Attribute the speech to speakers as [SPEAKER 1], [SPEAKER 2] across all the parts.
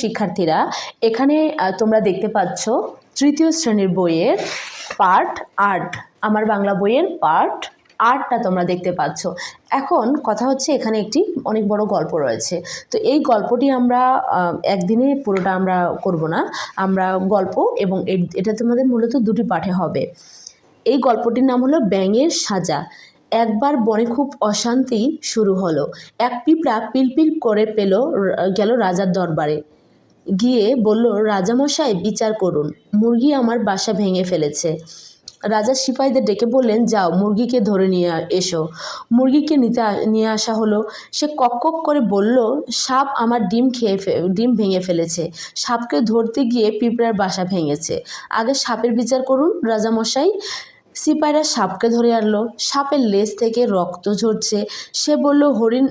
[SPEAKER 1] শিক্ষার্থীরা, এখানে তোমরা দেখতে পাচ্ছ তৃতীয় শ্রেণির বইয়ের পার্ট আর্ট আমার বাংলা বইয়ের পার্ট আর্টটা তোমরা দেখতে পাচ্ছ। এখন কথা হচ্ছে এখানে একটি অনেক বড় গল্প রয়েছে। তো এই গল্পটি আমরা একদিনে পুরোটা আমরা করব না। আমরা গল্প এবং এটা তোমাদের মূলত দুটি পাঠে হবে। এই গল্পটির নাম হলো ব্যাঙের সাজা। একবার বনে খুব অশান্তি শুরু হলো। এক পিঁপড়া পিলপিল করে পেল গেল রাজার দরবারে। গিয়ে বলল, রাজামশাই, বিচার করুন। মুরগি আমার বাসা ভেঙে ফেলেছে। রাজা সিপাহীদের ডেকে বললেন, যাও, মুরগিকে ধরে নিয়ে এসো। মুরগিকে নিতে নিয়ে আসা হলো। সে কক কক করে বলল, সাপ আমার ডিম খেয়ে ডিম ভেঙে ফেলেছে। সাপকে ধরতে গিয়ে পিঁপড়ার বাসা ভেঙেছে। আগে সাপের বিচার করুন, রাজামশাই। সিপাহীরা সাপকে ধরে আনলো। সাপের লেজ থেকে রক্ত ঝরছে। সে বলল, হরিণ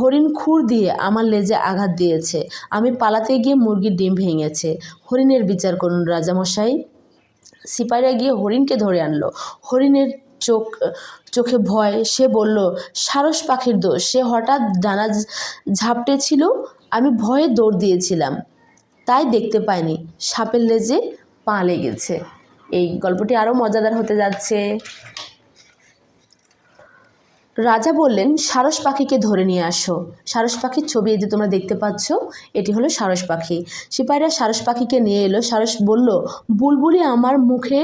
[SPEAKER 1] হরিণ খুর দিয়ে আমার লেজে আঘাত দিয়েছে। আমি পালাতে গিয়ে মুরগির ডিম ভেঙেছে। হরিণের বিচার করুন রাজামশাই। সিপাহীরা গিয়ে হরিণকে ধরে আনলো। হরিণের চোখ, চোখে ভয়, সে বলল, সারস পাখির দোষ। সে হঠাৎ ডানা ঝাপটেছিল আমি ভয়ে দৌড় দিয়েছিলাম। তাই দেখতে পাইনি। সাপের লেজে পা লেগেছে। এই গল্পটি আরও মজাদার হতে যাচ্ছে। রাজা বললেন, সারস পাখিকে ধরে নিয়ে আসো। সারস পাখির ছবি এই যে তোমরা দেখতে পাচ্ছ, এটি হলো সারস পাখি। সিপাহীরা সারস পাখিকে নিয়ে এলো। সারস বলল, বুলবুলি আমার মুখে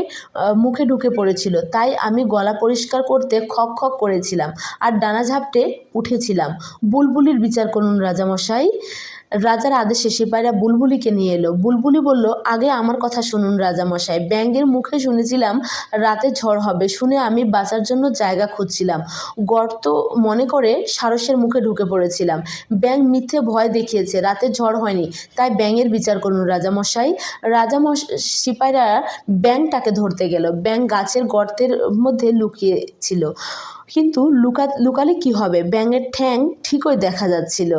[SPEAKER 1] মুখে ঢুকে পড়েছিল, তাই আমি গলা পরিষ্কার করতে খক খক করেছিলাম আর ডানা ঝাপটে উঠেছিলাম। বুলবুলির বিচার করুন রাজামশাই। রাজার আদেশে সিপাহীরা বুলবুলিকে নিয়ে এলো। বুলবুলি বলল, আগে আমার কথা শুনুন রাজামশাই। ব্যাঙের মুখে শুনেছিলাম রাতে ঝড় হবে। শুনে আমি বাঁচার জন্য জায়গা খুঁজছিলাম। গর্ত মনে করে সারসের মুখে ঢুকে পড়েছিলাম। ব্যাঙ মিথ্যে ভয় দেখিয়েছে। রাতে ঝড় হয়নি। তাই ব্যাঙের বিচার করুন রাজামশাই। রাজামশ সিপাহীরা ব্যাঙটাকে ধরতে গেল। ব্যাঙ গাছের গর্তের মধ্যে লুকিয়ে ছিল কিন্তু লুকা, লুকালে কি হবে? ব্যাঙের ঠ্যাং ঠিকই দেখা যাচ্ছিল।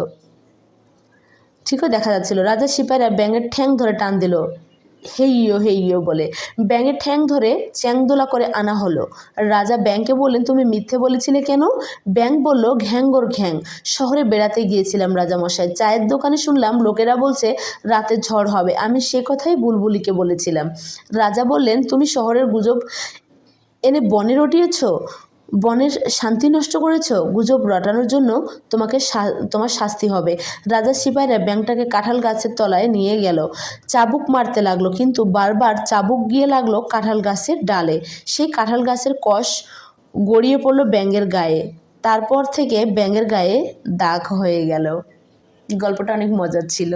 [SPEAKER 1] ঠিকই দেখা যাচ্ছিল। রাজা সিপাহীরা ব্যাঙের ঠ্যাং ধরে টান দিল। হেইয়ো হেইয়ো বলে। ব্যাঙের ঠ্যাং ধরে চ্যাংদোলা করে আনা হলো। রাজা ব্যাংকে বললেন, তুমি মিথ্যে বলেছিলে কেন? ব্যাংক বলল, ঘ্যাঙ্গর ঘ্যাং। শহরে বেড়াতে গিয়েছিলাম রাজামশাই। চায়ের দোকানে শুনলাম লোকেরা বলছে, রাতে ঝড় হবে। আমি সে কথাই বুলবুলিকে বলেছিলাম। রাজা বললেন, তুমি শহরের গুজব এনে বনে রটিয়েছ? বনের শান্তি নষ্ট করেছ, গুজব রটানোর জন্য তোমাকে তোমার শাস্তি হবে। রাজা সিপাহীরা ব্যাংকটাকে কাঁঠাল গাছের তলায় নিয়ে গেল। চাবুক মারতে লাগল, কিন্তু বারবার চাবুক গিয়ে লাগল কাঁঠাল গাছের ডালে। সেই কাঁঠাল গাছের কষ গড়িয়ে পড়ল ব্যাঙের গায়ে। তারপর থেকে ব্যাঙের গায়ে দাগ হয়ে গেল। গল্পটা অনেক মজার ছিল।